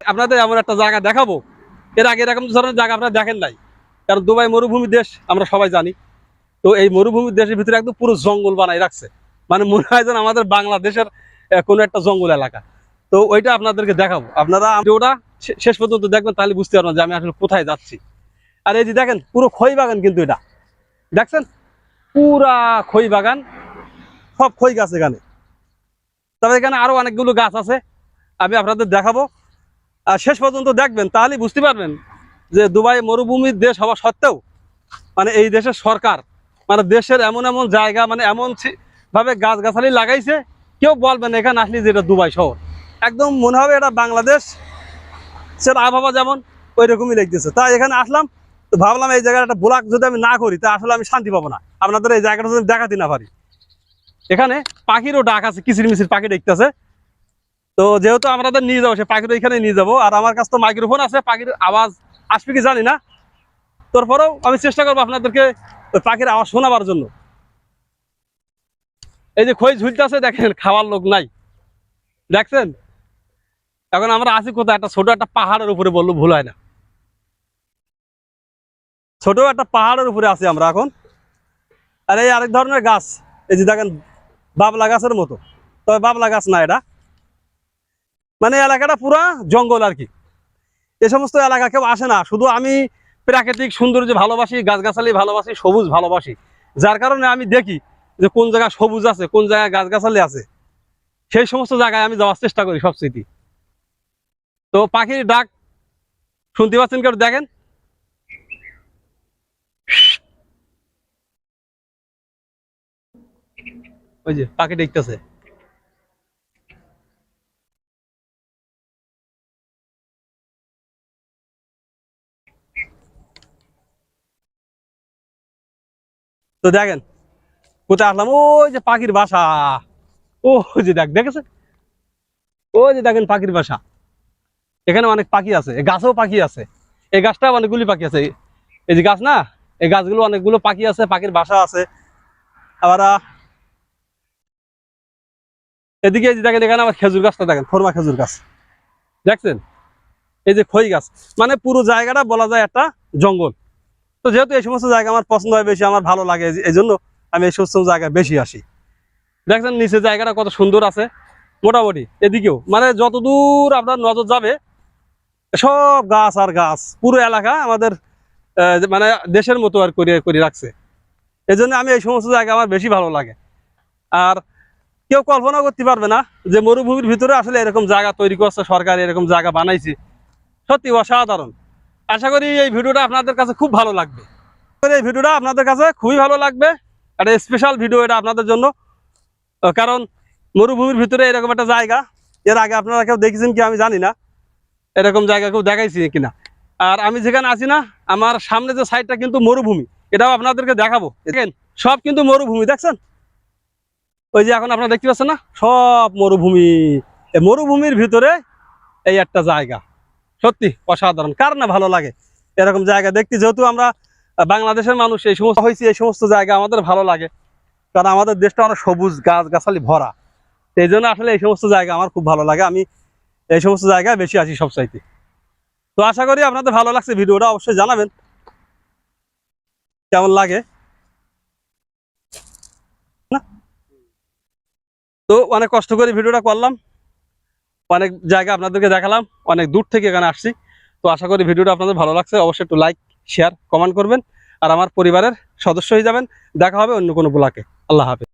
আপনাদের এমন একটা জায়গা দেখাবো। এর আগে এরকম ধরনের জায়গা আপনারা দেখেন নাই। কারণ দুবাই মরুভূমি দেশ, আমরা সবাই জানি। তো এই মরুভূমির দেশের ভিতরে একদম পুরো জঙ্গল বানাই রাখছে। মানে মনে হয় যেন আমাদের বাংলাদেশের কোনো একটা জঙ্গল এলাকা। তো ওইটা আপনাদেরকে দেখাবো। আপনারা ওটা শেষ পর্যন্ত দেখবেন, তাহলে বুঝতে পারবেন যে আমি আসলে কোথায় যাচ্ছি। আর এই যে দেখেন, পুরো খই বাগান কিন্তু এটা। দেখছেন? পুরা খই বাগান, সব খই গাছ এখানে। তবে এখানে আরও অনেকগুলো গাছ আছে, আমি আপনাদের দেখাবো। শেষ পর্যন্ত দেখবেন, তাহলেই বুঝতে পারবেন যে দুবাই মরুভূমির দেশ হওয়া সত্ত্বেও মানে এই দেশের সরকার মানে দেশের এমন এমন জায়গা মানে এমন ভাবে গাছ গাছালি লাগাইছে, কেউ বলবেন এখানে আসলে যে এটা দুবাই শহর। একদম মনে হবে এটা বাংলাদেশ, সেটা আবহাওয়া যেমন ওই রকমই লাগতেছে। তাই এখানে আসলাম, তো ভাবলাম এই জায়গাটা একটা ব্লক যদি আমি না করি, তা আসলে আমি শান্তি পাবো না। আপনাদের এই জায়গাটা যদি দেখাতে না পারি। এখানে পাখিরও ডাক আছে কিচির মিচির পাখি দেখতেছে। তো যেহেতু আমাদের নিয়ে যাব, সে পাখির এখানে নিয়ে যাব। আর আমার কাছে তো মাইক্রোফোন আছে, পাখির আওয়াজ আসবে কি জানি না। তারপরেও আমি চেষ্টা করব আপনাদেরকে ওই পাখির আওয়াজ শোনাবার জন্য। এই যে খই ঝুলতেছে, দেখেন খাওয়ার লোক নাই। দেখছেন? এখন আমরা আছি কোথায়? একটা ছোট একটা পাহাড়ের উপরে বলল ভুল হয় না। ছোট একটা পাহাড়ের উপরে আছি আমরা এখন। আর এই আরেক ধরনের গাছ, এই যে দেখেন বাবলা গাছের মতো। তবে বাবলা গাছ না এটা। মানে এলাকাটা পুরা জঙ্গল আর কি। এ সমস্ত এলাকা কেউ আসে না, শুধু আমি প্রাকৃতিক সৌন্দর্য ভালোবাসি, গাছগাছালি ভালোবাসি, সবুজ ভালোবাসি। যার কারণে আমি দেখি যে কোন জায়গায় সবুজ আছে, কোন জায়গায় গাছগাছালি আছে। সেই সমস্ত জায়গায় আমি যাওয়ার চেষ্টা করি সব স্মৃতি। তো পাখির ডাক শুনতে পাচ্ছেন কেউ? দেখেন। ওই যে পাখি দেখতেছে। তো দেখেন, কোথায় আসলাম? ওই যে পাখির বাসা। ও যে দেখ দেখেছে ওই যে দেখেন পাখির বাসা। এখানে অনেক পাখি আছে গাছেও পাখি আছে এই গাছটা অনেকগুলি পাখি আছে। এই যে গাছ না, এই গাছগুলো অনেকগুলো পাখি আছে, পাখির বাসা আছে। আবার এদিকে এই যে দেখেন, এখানে আমার খেজুর গাছটা দেখেন ফরমা খেজুর গাছ। দেখছেন? এই যে খই গাছ মানে পুরো জায়গাটা বলা যায় একটা জঙ্গল। তো যেহেতু এই সমস্ত জায়গা আমার পছন্দ হয় বেশি, আমার ভালো লাগে, এই জন্য আমি এই সমস্ত জায়গায় বেশি আসি। দেখছেন, নিচে জায়গাটা কত সুন্দর আছে। মোটামুটি এদিকেও মানে যতদূর আপনার নজর যাবে, সব গাছ আর গাছ, পুরো এলাকা আমাদের মানে দেশের মতো আর করে করে রাখছে। এই জন্য আমি এই সমস্ত জায়গা আমার বেশি ভালো লাগে। আর কেউ কল্পনা করতে পারবে না যে মরুভূমির ভিতরে আসলে এরকম জায়গা তৈরি করছে, সরকার এরকম জায়গা বানাইছে। সত্যি অসাধারণ। আশা করি এই ভিডিওটা আপনাদের কাছে খুব ভালো লাগবে। এই ভিডিওটা আপনাদের কাছে খুবই ভালো লাগবে। একটা স্পেশাল ভিডিও এটা আপনাদের জন্য। কারণ মরুভূমির ভিতরে এরকম একটা জায়গা। এর আগে আপনারা কেউ দেখেছেন কি আমি জানি না। এরকম জায়গা কেউ দেখাইছি কিনা। আর আমি যেখানে আছি না, আমার সামনে যে সাইডটা কিন্তু মরুভূমি। এটাও আপনাদেরকে দেখাবো। দেখেন, সব কিন্তু মরুভূমি, দেখছেন? ওই যে এখন আপনারা দেখতে পাচ্ছেন না? সব মরুভূমি। মরুভূমির ভিতরে এই একটা জায়গা। সত্যি অসাধারণ। কার না ভালো লাগে? এরকম জায়গা দেখতে, যেহেতু আমরা বাংলাদেশের মানুষ, এই সমস্ত হয়েছি, এই সমস্ত জায়গা আমাদের ভালো লাগে। কারণ আমাদের দেশটা অনেক সবুজ গাছ গাছালি ভরা এই জন্য আসলে এই সমস্ত জায়গা আমার খুব ভালো লাগে। আমি এই সমস্ত জায়গায় বেশি আসি সব চাইতে তো আশা করি আপনাদের ভালো লাগছে। ভিডিওটা অবশ্যই জানাবেন। কেমন লাগে? তো অনেক কষ্ট করে ভিডিওটা করলাম। অনেক জায়গা আপনাদেরকে দেখালাম, অনেক দূর থেকে এখানে আসছি। তো আশা করি ভিডিওটা আপনাদের ভালো লাগছে, অবশ্যই একটু লাইক শেয়ার কমেন্ট করবেন। আর আমার পরিবারের সদস্য হয়ে যাবেন। দেখা হবে অন্য কোনো ব্লকে আল্লাহ হাফেজ।